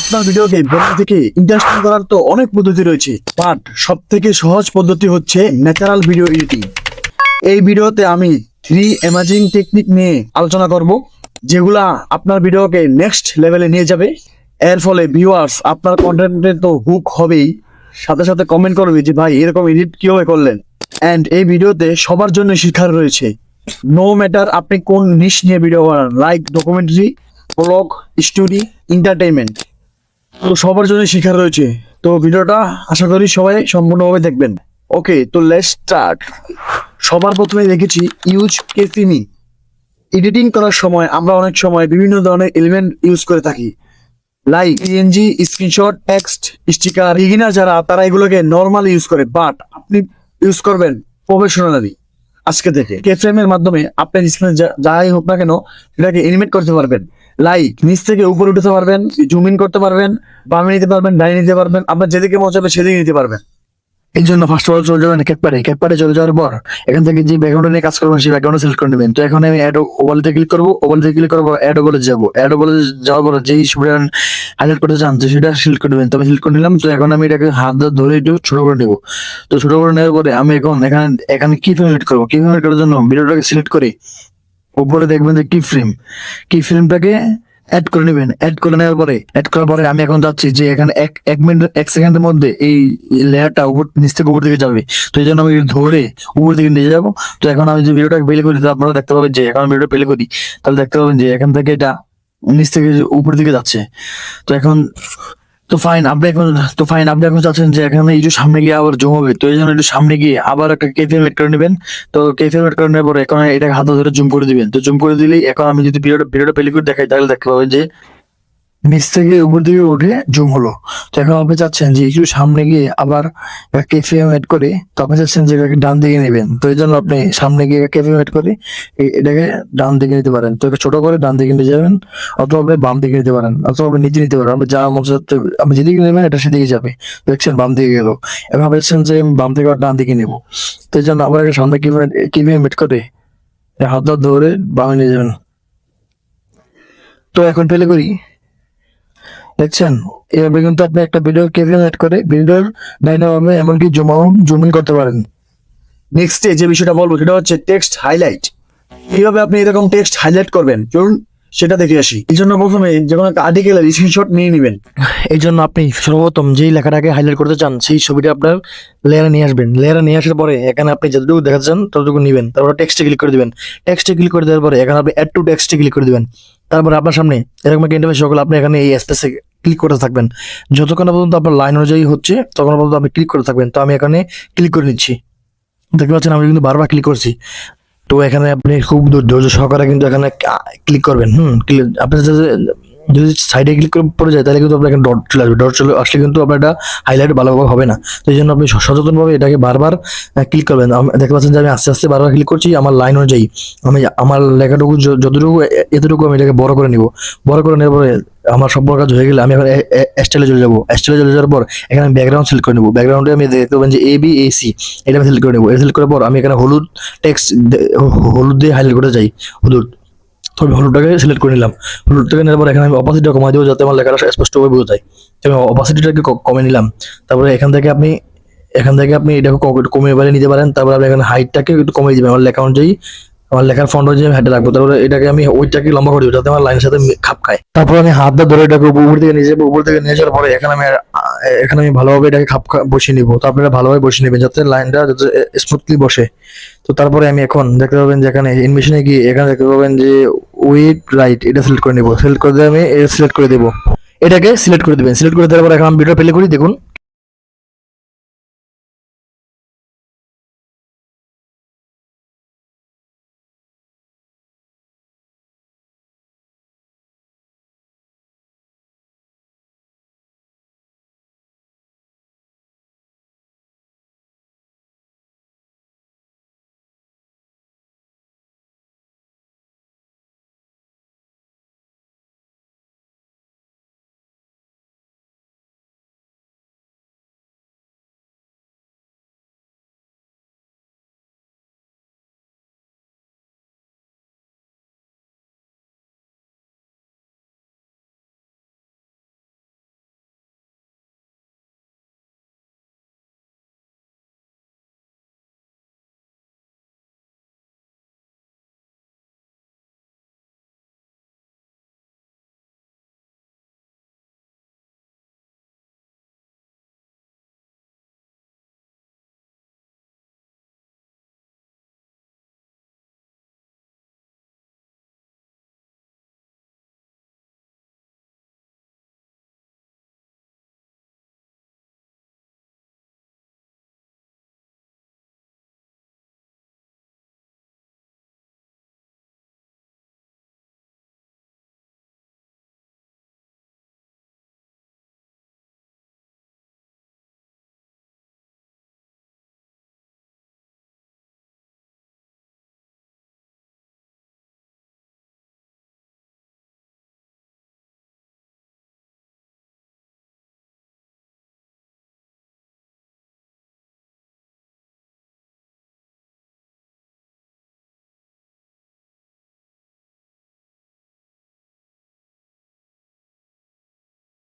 আপনার ভিডিওকে বড় থেকে ইন্টারেস্টিং করার তো অনেক পদ্ধতি রয়েছে বাট সব থেকে সহজ পদ্ধতি হচ্ছে ন্যাচারাল ভিডিও এডিটিং এই ভিডিওতে আমি থ্রি অ্যামাজিং টেকনিক নিয়ে আলোচনা করব, যেগুলা আপনার ভিডিওকে নেক্সট লেভেলে নিয়ে যাবে। এর ফলে ভিউয়ার্স আপনার কন্টেন্টে তো হুক হবেই। সাথে সাথে কমেন্ট করবে যে, ভাই, এরকম এডিট কীভাবে করলেন? অ্যান্ড এই ভিডিওতে সবার জন্য শিক্ষার রয়েছে নো ম্যাটার আপনি কোন নিশ নিয়ে ভিডিও বানান like documentary blog story entertainment তো সবার জন্য শিক্ষার রয়েছে। তো ভিডিওটা আশা করি সবাই সম্পূর্ণভাবে দেখবেন। ওকে তো লেটস স্টার্ট সবার প্রথমে দেখেছি ইউজ কেসিমি এডিটিং করার সময় আমরা অনেক সময় বিভিন্ন ধরনের এলিমেন্ট ইউজ করে থাকি। Like PNG screenshot text sticker beginner যারা, তারা এগুলোকে নর্মালি ইউজ করে বাট আপনি ইউজ করবেন প্রফেশনালি আজকে থেকে কে ফ্রেমের মাধ্যমে আপনার স্ক্রিনে যাই হোক না কেন সেটাকে এনিমেট করতে পারবেন। লাইক নিচ থেকে উপরে উঠতে পারবেন জুম ইন করতে পারবেন, বামে নিতে পারবেন ডাইনে নিতে পারবেন, আপনার যেদিকে মন চাবে সেদিকে নিতে পারবেন। এই জন্য ফার্স্ট অফ অল চলে যাবেন ক্যাপপারে ক্যাপপারে চলে যাওয়ার পর, এখান থেকে যে ব্যাকগ্রাউন্ড নিয়ে কাজ করবেন, সেই ব্যাকগ্রাউন্ড সিলেক্ট করে নেবেন। তো এখন আমি অ্যাড ওভালতে ক্লিক করব। ওভালতে ক্লিক করব অ্যাড ওভালে যাব। অ্যাড ওভালে যাওয়ার পর যেই ছবিটা হাইলাইট করতে চান, তো সেটা সিলেক্ট করে নেবেন। তো আমি সিলেক্ট করে নিলাম। তো এখন আমি এটাকে হাত ধরে একটু ছোট করে নেব। তো ছোট করে নেওয়ার পরে আমি এখন এখানে এখানে কি ফ্রেম করব? কি ফ্রেম করার জন্য ভিডিওটাকে সিলেক্ট করে উপরে দেখবেন যে কি ফ্রেম কি ফ্রেমটাকে অ্যাড করে নেবেন। অ্যাড করে নেওয়ার পরে অ্যাড করার পরে আমি এখন যাচ্ছি যে এখানে এক এক মিনিট এক সেকেন্ডের মধ্যে এই লেয়ারটা উপর, নিচ থেকে উপর দিকে যাবে। তো এই জন্য আমি ধরে উপর দিকে নিয়ে যাব। তো এখন আমি যে ভিডিওটা প্লে করি, তো আপনারা দেখতে পাবেন যে এখন ভিডিও প্লে করি। তাহলে দেখতে পাবেন যে এখান থেকে এটা নিচ থেকে উপর দিকে যাচ্ছে। তো এখন তো ফাইন আপনি এখন তো ফাইন আপনি এখন চাচ্ছেন যে এখানে একটু সামনে গিয়ে আবার জমাবে তো এই জন্য একটু সামনে গিয়ে আবার একটা কেফে মেট করে নেবেন। তো কেফে মেট করে নেওয়ার পরে এখন এটাকে হাতে ধরে জুম করে দিবেন। তো জুম করে দিলেই এখন আমি যদি ভিডিওটা ভিডিওটা পেলি করে দেখাই, তাহলে দেখতে পাবেন যে নিচ থেকে উপর দিকে উঠে জুম হলো। তো এখন আপনি চাচ্ছেন যে একটু সামনে গিয়ে আবার কেফে এড করে, তো আপনি চাচ্ছেন যে এটাকে ডান দিকে নেবেন। তো এই জন্য আপনি সামনে গিয়ে কেফে এড করে এটাকে ডান দিকে নিতে পারেন। তো ছোট করে ডান দিকে নিয়ে যাবেন, অথবা আপনি বাম দিকে নিতে পারেন, অথবা আপনি নিচে নিতে পারেন। আপনি যা হচ্ছে আপনি যেদিকে নেবেন, এটা সেদিকে যাবে। দেখছেন বাম দিকে গেল। এখন আপনি চাচ্ছেন যে বাম থেকে ডান দিকে নেব। তো এই জন্য আবার সামনে কীভাবে মেট করে হাত ধরে বামে নিয়ে যাবেন। তো এখন পেলে করি? দেখছেন? এভাবে কিন্তু আপনি একটা ভিডিও কেভিএম এড করে ভিডিওর ডাইনামে এমনকি জুম জুম ইন করতে পারেন। নেক্সটে যে বিষয়টা বলব, সেটা হচ্ছে টেক্সট হাইলাইট কীভাবে আপনি এরকম টেক্সট হাইলাইট করবেন? চলুন সেটা দেখে আসি। এই জন্য প্রথমে যে কোনো একটা আর্টিকেলের স্ক্রিনশট নিয়ে নেবেন, এই জন্য আপনি সর্বপ্রথম যেই লেখাটাকে হাইলাইট করতে চান, সেই ছবিটা আপনার লেয়ারে নিয়ে আসবেন। লেয়ারে নিয়ে আসার পরে এখানে আপনি যতটুকু দেখাতে চান ততটুকু নেবেন। তারপর টেক্সটে ক্লিক করে দিবেন। টেক্সটে ক্লিক করে দেওয়ার পরে এখানে আপনি অ্যাড টু টেক্সটে ক্লিক করে দিবেন। তারপরে আপনার সামনে এরকম একটা ইন্টারফেস সকল আপনি এখানে এই স্পেসে ক্লিক করতে থাকবেন। যতক্ষণ পর্যন্ত আপনার লাইন অনুযায়ী হচ্ছে তখন পর্যন্ত আপনি ক্লিক করে থাকবেন। তো আমি এখানে ক্লিক করে নিচ্ছি। দেখতে পাচ্ছেন, আমি কিন্তু বারবার ক্লিক করছি। তো এখানে আপনি খুব ধৈর্য- সহকারে কিন্তু এখানে ক্লিক করবেন। হুম ক্লিক আপনি যদি- সাইডে ক্লিক করে পড়ে যায়, তাহলে কিন্তু আপনার ডট চলে আসবে। ডট চলে আসলে কিন্তু আপনার এটা হাইলাইট ভালোভাবে হবে না। তো এই জন্য আপনি সচেতনভাবে এটাকে বারবার ক্লিক করবেন। দেখতে পাচ্ছেন যে আমি আস্তে আস্তে বারবার ক্লিক করছি, আমার লাইন অনুযায়ী। আমি আমার লেখাটুকু যতটুকু এতটুকু আমি এটাকে বড় করে নিব। বড় করে নেওয়ার পরে আমার সব কাজ হয়ে গেলে আমি এখন স্টাইলে চলে যাব। স্টাইলে চলে যাওয়ার পর এখানে আমি ব্যাকগ্রাউন্ড সিলেক্ট করে নেব। ব্যাকগ্রাউন্ডে আমি দেখতে পাবেন যে এ বি এ সি এটা আমি সিলেক্ট করে নেব। এটা সিলেক্ট করার পর আমি এখানে হলুদ টেক্সট হলুদ দিয়ে হাইলাইট করতে চাই। হলুদ। তো আমি হলুদটাকে সিলেক্ট করে নিলাম। হলুদটাকে নেওয়ার পর এখানে আমি অপাসিটিটা কমাই দেবো যাতে আমার লেখাটা স্পষ্টভাবে বোঝা যায়। আমি অপাসিটিটাকে কমে নিলাম। তারপরে এখান থেকে আপনি, এখান থেকে আপনি এটাকে ক- কমিয়ে বাড়িয়ে নিতে পারেন। তারপর আপনি এখানে হাইটটাকে একটু কমিয়ে দেবেন। আমার লেখা অনুযায়ী আমার লেখার ফন্ট অনুযায়ী আমি রাখব, তারপরে এটাকে আমি ওইটাকে লম্বা করে যাতে আমার লাইনের সাথে খাপ খায়। তারপর আমি হাত ধরে এটাকে উপর থেকে নিয়ে যাব, উপর থেকে নিয়ে যাওয়ার পরে এখানে আমি এখানে আমি ভালোভাবে এটাকে খাপ বসিয়ে নিবো। তো আপনারা ভালোভাবে বসিয়ে নেবেন, যাতে লাইনটা যাতে স্মুথলি বসে। তো তারপরে আমি এখন দেখতে পাবেন যে এখানে ইনভিশনে গিয়ে এখানে দেখতে পাবেন যে উইথ রাইট এটা সিলেক্ট করে নেব। সিলেক্ট করে দিয়ে আমি সিলেক্ট করে দেবো। এটাকে সিলেক্ট করে দিবেন। সিলেক্ট করে দেওয়ার পর এখন আমি ভিডিও প্লে করি, দেখুন।